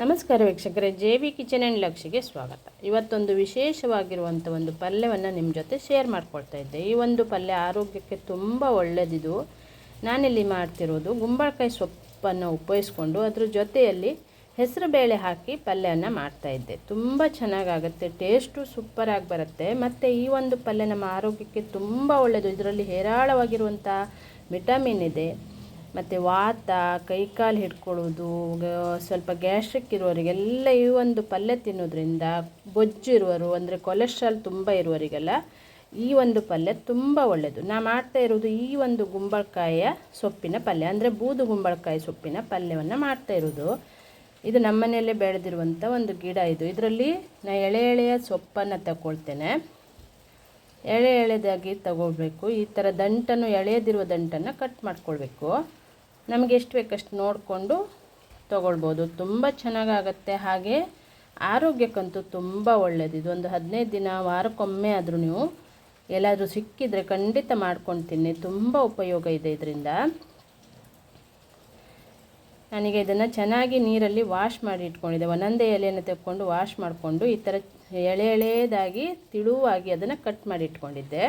ನಮಸ್ಕಾರ ವೀಕ್ಷಕರೇ, J V kitchen and ಲಕ್ಷಿಗೆ ಸ್ವಾಗತ. ಇವತ್ತೊಂದು ವಿಶೇಷವಾಗಿರುವಂಥ ಒಂದು ಪಲ್ಯವನ್ನು ನಿಮ್ಮ ಜೊತೆ ಶೇರ್ ಮಾಡ್ಕೊಳ್ತಾ ಇದ್ದೆ. ಈ ಒಂದು ಪಲ್ಯ ಆರೋಗ್ಯಕ್ಕೆ ತುಂಬ ಒಳ್ಳೆಯದಿದು ನಾನಿಲ್ಲಿ ಮಾಡ್ತಿರೋದು ಗುಂಬಳಕಾಯಿ ಸೊಪ್ಪನ್ನು ಉಪಯೋಗಿಸ್ಕೊಂಡು ಅದ್ರ ಜೊತೆಯಲ್ಲಿ ಹೆಸರು ಬೇಳೆ ಹಾಕಿ ಪಲ್ಯವನ್ನು ಮಾಡ್ತಾಯಿದ್ದೆ ತುಂಬ ಚೆನ್ನಾಗಾಗುತ್ತೆ, ಟೇಸ್ಟು ಸೂಪರಾಗಿ ಬರುತ್ತೆ. ಮತ್ತು ಈ ಒಂದು ಪಲ್ಯ ನಮ್ಮ ಆರೋಗ್ಯಕ್ಕೆ ತುಂಬ ಒಳ್ಳೆಯದು ಇದರಲ್ಲಿ ಹೇರಾಳವಾಗಿರುವಂಥ ವಿಟಮಿನ್ ಇದೆ. ಮತ್ತು ವಾತ, ಕೈಕಾಲು ಹಿಡ್ಕೊಳ್ಳೋದು ಸ್ವಲ್ಪ ಗ್ಯಾಸ್ಟ್ರಿಕ್ ಇರುವವರಿಗೆಲ್ಲ ಈ ಒಂದು ಪಲ್ಯ ತಿನ್ನೋದ್ರಿಂದ ಬೊಜ್ಜು ಇರುವರು, ಅಂದರೆ ಕೊಲೆಸ್ಟ್ರಾಲ್ ತುಂಬ ಇರುವವರಿಗೆಲ್ಲ ಈ ಒಂದು ಪಲ್ಯ ತುಂಬ ಒಳ್ಳೆಯದು ನಾ ಮಾಡ್ತಾ ಇರೋದು ಈ ಒಂದು ಗುಂಬಳಕಾಯಿಯ ಸೊಪ್ಪಿನ ಪಲ್ಯ, ಅಂದರೆ ಬೂದು ಗುಂಬಳಕಾಯಿ ಸೊಪ್ಪಿನ ಪಲ್ಯವನ್ನು ಮಾಡ್ತಾ ಇರೋದು ಇದು ನಮ್ಮನೆಯಲ್ಲೇ ಬೆಳೆದಿರುವಂಥ ಒಂದು ಗಿಡ ಇದು. ಇದರಲ್ಲಿ ನಾ ಎಳೆ ಎಳೆಯ ಸೊಪ್ಪನ್ನು ತಗೊಳ್ತೇನೆ. ಎಳೆ ಎಳೆದಾಗಿ ತಗೊಳ್ಬೇಕು. ಈ ಥರ ದಂಟನ್ನು ಎಳೆಯದಿರುವ ದಂಟನ್ನು ಕಟ್ ಮಾಡ್ಕೊಳ್ಬೇಕು. ನಮಗೆ ಎಷ್ಟು ಬೇಕಷ್ಟು ನೋಡಿಕೊಂಡು ತೊಗೊಳ್ಬೋದು. ತುಂಬ ಚೆನ್ನಾಗಾಗತ್ತೆ. ಹಾಗೆ ಆರೋಗ್ಯಕ್ಕಂತೂ ತುಂಬ ಒಳ್ಳೆಯದು ಒಂದು ಹದಿನೈದು ದಿನ, ವಾರಕ್ಕೊಮ್ಮೆ ಆದರೂ ನೀವು ಎಲ್ಲಾದರೂ ಸಿಕ್ಕಿದರೆ ಖಂಡಿತ ಮಾಡ್ಕೊಂಡು ತಿನ್ನಿ ತುಂಬ ಉಪಯೋಗ ಇದೆ ಇದರಿಂದ. ನನಗೆ ಇದನ್ನು ಚೆನ್ನಾಗಿ ನೀರಲ್ಲಿ ವಾಶ್ ಮಾಡಿ ಇಟ್ಕೊಂಡಿದ್ದೆ. ಒಂದೊಂದೇ ಎಲೆಯನ್ನು ತೆಕ್ಕೊಂಡು ವಾಶ್ ಮಾಡಿಕೊಂಡು ಈ ಥರ ಎಳೆ ಎಳೆಯದಾಗಿ ತಿಳುವಾಗಿ ಅದನ್ನು ಕಟ್ ಮಾಡಿ ಇಟ್ಕೊಂಡಿದ್ದೆ.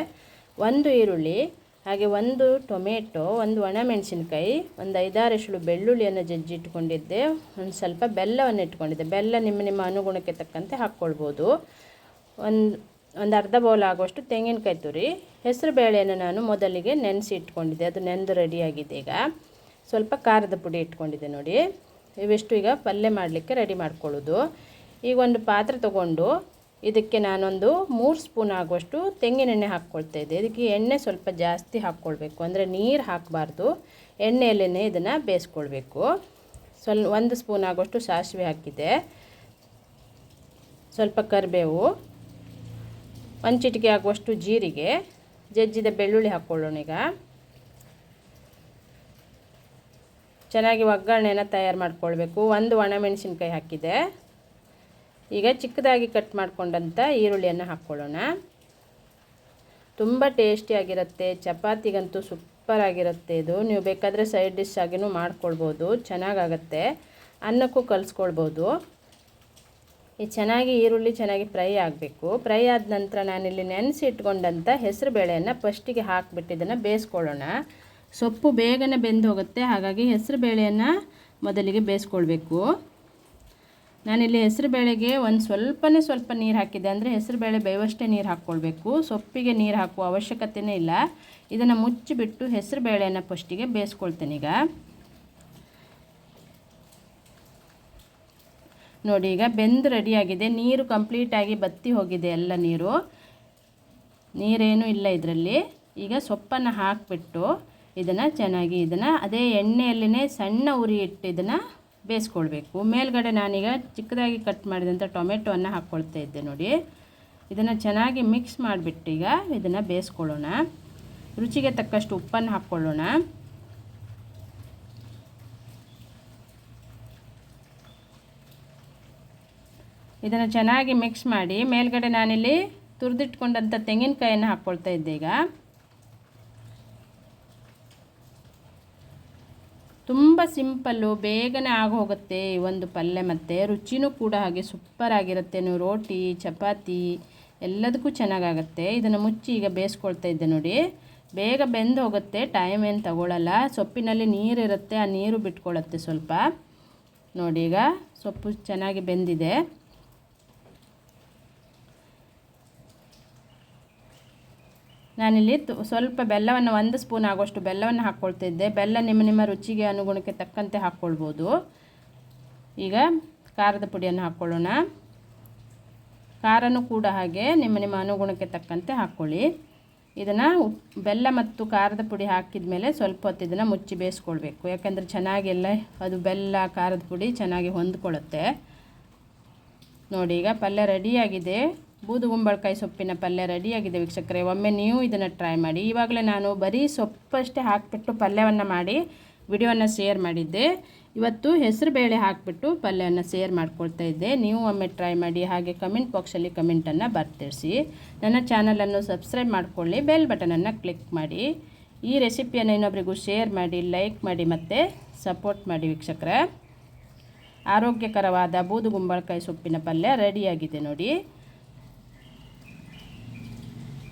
ಒಂದು ಈರುಳ್ಳಿ ಹಾಗೆ ಒಂದು ಟೊಮೆಟೊ, ಒಂದು ಒಣಮೆಣಸಿನ್ಕಾಯಿ ಒಂದು ಐದಾರು ಎಸಳು ಬೆಳ್ಳುಳ್ಳಿಯನ್ನು ಜಜ್ಜಿ ಇಟ್ಕೊಂಡಿದ್ದೆ ಒಂದು ಸ್ವಲ್ಪ ಬೆಲ್ಲವನ್ನು ಇಟ್ಕೊಂಡಿದ್ದೆ. ಬೆಲ್ಲ ನಿಮ್ಮ ನಿಮ್ಮ ಅನುಗುಣಕ್ಕೆ ತಕ್ಕಂತೆ ಹಾಕ್ಕೊಳ್ಬೋದು. ಒಂದು ಒಂದು ಅರ್ಧ ಬೌಲ್ ಆಗುವಷ್ಟು ತೆಂಗಿನಕಾಯಿ ತುರಿ, ಹೆಸರು ಬೇಳೆಯನ್ನು ನಾನು ಮೊದಲಿಗೆ ನೆನೆಸಿ ಇಟ್ಕೊಂಡಿದ್ದೆ. ಅದು ನೆಂದು ರೆಡಿಯಾಗಿದೆ ಈಗ. ಸ್ವಲ್ಪ ಖಾರದ ಪುಡಿ ಇಟ್ಕೊಂಡಿದ್ದೆ ನೋಡಿ. ಇವೆಷ್ಟು ಈಗ ಪಲ್ಯ ಮಾಡಲಿಕ್ಕೆ ರೆಡಿ ಮಾಡ್ಕೊಳ್ಳೋದು. ಈಗ ಒಂದು ಪಾತ್ರೆ ತಗೊಂಡು ಇದಕ್ಕೆ ನಾನೊಂದು ಮೂರು ಸ್ಪೂನ್ ಆಗುವಷ್ಟು ತೆಂಗಿನೆಣ್ಣೆ ಹಾಕ್ಕೊಳ್ತಾ ಇದ್ದೆ. ಇದಕ್ಕೆ ಎಣ್ಣೆ ಸ್ವಲ್ಪ ಜಾಸ್ತಿ ಹಾಕ್ಕೊಳ್ಬೇಕು. ಅಂದರೆ ನೀರು ಹಾಕಬಾರ್ದು. ಎಣ್ಣೆಯಲ್ಲೇ ಇದನ್ನು ಬೇಯಿಸ್ಕೊಳ್ಬೇಕು. ಸ್ವಲ್ ಒಂದು ಸ್ಪೂನ್ ಆಗುವಷ್ಟು ಸಾಸಿವೆ ಹಾಕಿದೆ ಸ್ವಲ್ಪ ಕರಿಬೇವು ಒಂದು ಚಿಟಿಕೆ ಆಗುವಷ್ಟು ಜೀರಿಗೆ, ಜಜ್ಜಿದ ಬೆಳ್ಳುಳ್ಳಿ ಹಾಕ್ಕೊಳ್ಳೋಣ ಈಗ. ಚೆನ್ನಾಗಿ ಒಗ್ಗರಣೆನ ತಯಾರು ಮಾಡ್ಕೊಳ್ಬೇಕು. ಒಂದು ಒಣಮೆಣಸಿನ್ಕಾಯಿ ಹಾಕಿದೆ ಈಗ ಚಿಕ್ಕದಾಗಿ ಕಟ್ ಮಾಡಿಕೊಂಡಂಥ ಈರುಳ್ಳಿಯನ್ನು ಹಾಕ್ಕೊಳ್ಳೋಣ. ತುಂಬ ಟೇಸ್ಟಿಯಾಗಿರುತ್ತೆ ಚಪಾತಿಗಂತೂ ಸೂಪರಾಗಿರುತ್ತೆ ಇದು. ನೀವು ಬೇಕಾದರೆ ಸೈಡ್ ಡಿಶ್ ಆಗಿನೂ ಮಾಡ್ಕೊಳ್ಬೋದು, ಚೆನ್ನಾಗಾಗತ್ತೆ. ಅನ್ನಕ್ಕೂ ಕಲಿಸ್ಕೊಳ್ಬೋದು. ಈ ಚೆನ್ನಾಗಿ ಈರುಳ್ಳಿ ಚೆನ್ನಾಗಿ ಫ್ರೈ ಆಗಬೇಕು. ಫ್ರೈ ಆದ ನಂತರ ನಾನಿಲ್ಲಿ ನೆನೆಸಿ ಇಟ್ಕೊಂಡಂಥ ಹೆಸರು ಬೇಳೆಯನ್ನು ಫಸ್ಟಿಗೆ ಹಾಕಿಬಿಟ್ಟು ಇದನ್ನು ಬೇಯಿಸ್ಕೊಳ್ಳೋಣ. ಸೊಪ್ಪು ಬೇಗನೆ ಬೆಂದು ಹೋಗುತ್ತೆ ಹಾಗಾಗಿ ಹೆಸರು ಬೇಳೆಯನ್ನು ಮೊದಲಿಗೆ ಬೇಯಿಸ್ಕೊಳ್ಬೇಕು. ನಾನಿಲ್ಲಿ ಹೆಸರು ಬೇಳೆಗೆ ಒಂದು ಸ್ವಲ್ಪನೇ ಸ್ವಲ್ಪ ನೀರು ಹಾಕಿದ್ದೆ. ಅಂದರೆ ಹೆಸರು ಬೇಳೆ ಬೇವಷ್ಟೇ ನೀರು ಹಾಕ್ಕೊಳ್ಬೇಕು. ಸೊಪ್ಪಿಗೆ ನೀರು ಹಾಕುವ ಅವಶ್ಯಕತೆಯೇ ಇಲ್ಲ. ಇದನ್ನು ಮುಚ್ಚಿಬಿಟ್ಟು ಹೆಸರು ಬೇಳೆಯನ್ನು ಫಸ್ಟಿಗೆ ಬೇಯಿಸ್ಕೊಳ್ತೇನೆ ಈಗ. ನೋಡಿ, ಈಗ ಬೆಂದು ರೆಡಿಯಾಗಿದೆ ನೀರು ಕಂಪ್ಲೀಟಾಗಿ ಬತ್ತಿ ಹೋಗಿದೆ ಎಲ್ಲ ನೀರು. ನೀರೇನೂ ಇಲ್ಲ ಇದರಲ್ಲಿ. ಈಗ ಸೊಪ್ಪನ್ನು ಹಾಕಿಬಿಟ್ಟು ಇದನ್ನು ಚೆನ್ನಾಗಿ ಇದನ್ನು ಅದೇ ಎಣ್ಣೆಯಲ್ಲಿನೇ ಸಣ್ಣ ಉರಿ ಇಟ್ಟು ಇದನ್ನು ಬೇಯಿಸ್ಕೊಳ್ಬೇಕು. ಮೇಲ್ಗಡೆ ನಾನೀಗ ಚಿಕ್ಕದಾಗಿ ಕಟ್ ಮಾಡಿದಂಥ ಟೊಮೆಟೊವನ್ನು ಹಾಕ್ಕೊಳ್ತಾ ಇದ್ದೆ ನೋಡಿ. ಇದನ್ನು ಚೆನ್ನಾಗಿ ಮಿಕ್ಸ್ ಮಾಡಿಬಿಟ್ಟು ಈಗ ಇದನ್ನು ಬೇಯಿಸ್ಕೊಳ್ಳೋಣ. ರುಚಿಗೆ ತಕ್ಕಷ್ಟು ಉಪ್ಪನ್ನು ಹಾಕ್ಕೊಳ್ಳೋಣ. ಇದನ್ನು ಚೆನ್ನಾಗಿ ಮಿಕ್ಸ್ ಮಾಡಿ ಮೇಲ್ಗಡೆ ನಾನಿಲ್ಲಿ ತುರಿದಿಟ್ಕೊಂಡಂಥ ತೆಂಗಿನಕಾಯನ್ನು ಹಾಕ್ಕೊಳ್ತಾ ಇದ್ದೆ ಈಗ. ತುಂಬ ಸಿಂಪಲ್ಲು, ಬೇಗನೆ ಆಗೋಗುತ್ತೆ ಈ ಒಂದು ಪಲ್ಯ ಮತ್ತು. ರುಚಿನೂ ಕೂಡ ಹಾಗೆ ಸೂಪರ್ ಆಗಿರುತ್ತೆ. ನೀವು ರೋಟಿ, ಚಪಾತಿ ಎಲ್ಲದಕ್ಕೂ ಚೆನ್ನಾಗಾಗತ್ತೆ. ಇದನ್ನು ಮುಚ್ಚಿ ಈಗ ಬೇಯಿಸ್ಕೊಳ್ತಾ ಇದ್ದೆ ನೋಡಿ. ಬೇಗ ಬೆಂದು ಹೋಗುತ್ತೆ. ಟೈಮ್ ಏನು ತಗೊಳ್ಳಲ್ಲ ಸೊಪ್ಪಿನಲ್ಲಿ ನೀರಿರುತ್ತೆ ಆ ನೀರು ಬಿಟ್ಕೊಳ್ಳುತ್ತೆ ಸ್ವಲ್ಪ. ನೋಡಿ ಈಗ ಸೊಪ್ಪು ಚೆನ್ನಾಗಿ ಬೆಂದಿದೆ. ನಾನಿಲ್ಲಿ ಸ್ವಲ್ಪ ಬೆಲ್ಲವನ್ನು ಒಂದು ಸ್ಪೂನ್ ಆಗೋಷ್ಟು ಬೆಲ್ಲವನ್ನು ಹಾಕ್ಕೊಳ್ತಿದ್ದೆ. ಬೆಲ್ಲ ನಿಮ್ಮ ನಿಮ್ಮ ರುಚಿಗೆ ಅನುಗುಣಕ್ಕೆ ತಕ್ಕಂತೆ ಹಾಕ್ಕೊಳ್ಬೋದು. ಈಗ ಖಾರದ ಪುಡಿಯನ್ನು ಹಾಕ್ಕೊಳ್ಳೋಣ. ಖಾರನೂ ಕೂಡ ಹಾಗೆ ನಿಮ್ಮ ನಿಮ್ಮ ಅನುಗುಣಕ್ಕೆ ತಕ್ಕಂತೆ ಹಾಕ್ಕೊಳ್ಳಿ. ಇದನ್ನು ಬೆಲ್ಲ ಮತ್ತು ಖಾರದ ಪುಡಿ ಹಾಕಿದ ಮೇಲೆ ಸ್ವಲ್ಪ ಹೊತ್ತು ಇದನ್ನು ಮುಚ್ಚಿ ಬೇಯಿಸ್ಕೊಳ್ಬೇಕು. ಯಾಕೆಂದರೆ ಚೆನ್ನಾಗೆಲ್ಲ ಅದು ಬೆಲ್ಲ, ಖಾರದ ಪುಡಿ ಚೆನ್ನಾಗಿ ಹೊಂದ್ಕೊಳ್ಳುತ್ತೆ. ನೋಡಿ ಈಗ ಪಲ್ಯ ರೆಡಿಯಾಗಿದೆ ಬೂದು ಗುಂಬಳಕಾಯಿ ಸೊಪ್ಪಿನ ಪಲ್ಯ ರೆಡಿಯಾಗಿದೆ ವೀಕ್ಷಕರೇ. ಒಮ್ಮೆ ನೀವು ಇದನ್ನು ಟ್ರೈ ಮಾಡಿ. ಇವಾಗಲೇ ನಾನು ಬರೀ ಸೊಪ್ಪಷ್ಟೇ ಹಾಕಿಬಿಟ್ಟು ಪಲ್ಯವನ್ನು ಮಾಡಿ ವಿಡಿಯೋವನ್ನು ಶೇರ್ ಮಾಡಿದ್ದೆ. ಇವತ್ತು ಹೆಸರು ಬೇಳೆ ಹಾಕಿಬಿಟ್ಟು ಪಲ್ಯವನ್ನು ಶೇರ್ ಮಾಡ್ಕೊಳ್ತಾ ಇದ್ದೆ. ನೀವು ಒಮ್ಮೆ ಟ್ರೈ ಮಾಡಿ ಹಾಗೆ ಕಮೆಂಟ್ ಬಾಕ್ಸಲ್ಲಿ ಕಮೆಂಟನ್ನು ಬರ್ತಿರಿಸಿ. ನನ್ನ ಚಾನಲನ್ನು ಸಬ್ಸ್ಕ್ರೈಬ್ ಮಾಡಿಕೊಳ್ಳಿ ಬೆಲ್ ಬಟನನ್ನು ಕ್ಲಿಕ್ ಮಾಡಿ. ಈ ರೆಸಿಪಿಯನ್ನು ಇನ್ನೊಬ್ಬರಿಗೂ ಶೇರ್ ಮಾಡಿ ಲೈಕ್ ಮಾಡಿ ಮತ್ತು ಸಪೋರ್ಟ್ ಮಾಡಿ ವೀಕ್ಷಕರೇ. ಆರೋಗ್ಯಕರವಾದ ಬೂದುಗುಂಬಳಕಾಯಿ ಸೊಪ್ಪಿನ ಪಲ್ಯ ರೆಡಿಯಾಗಿದೆ ನೋಡಿ.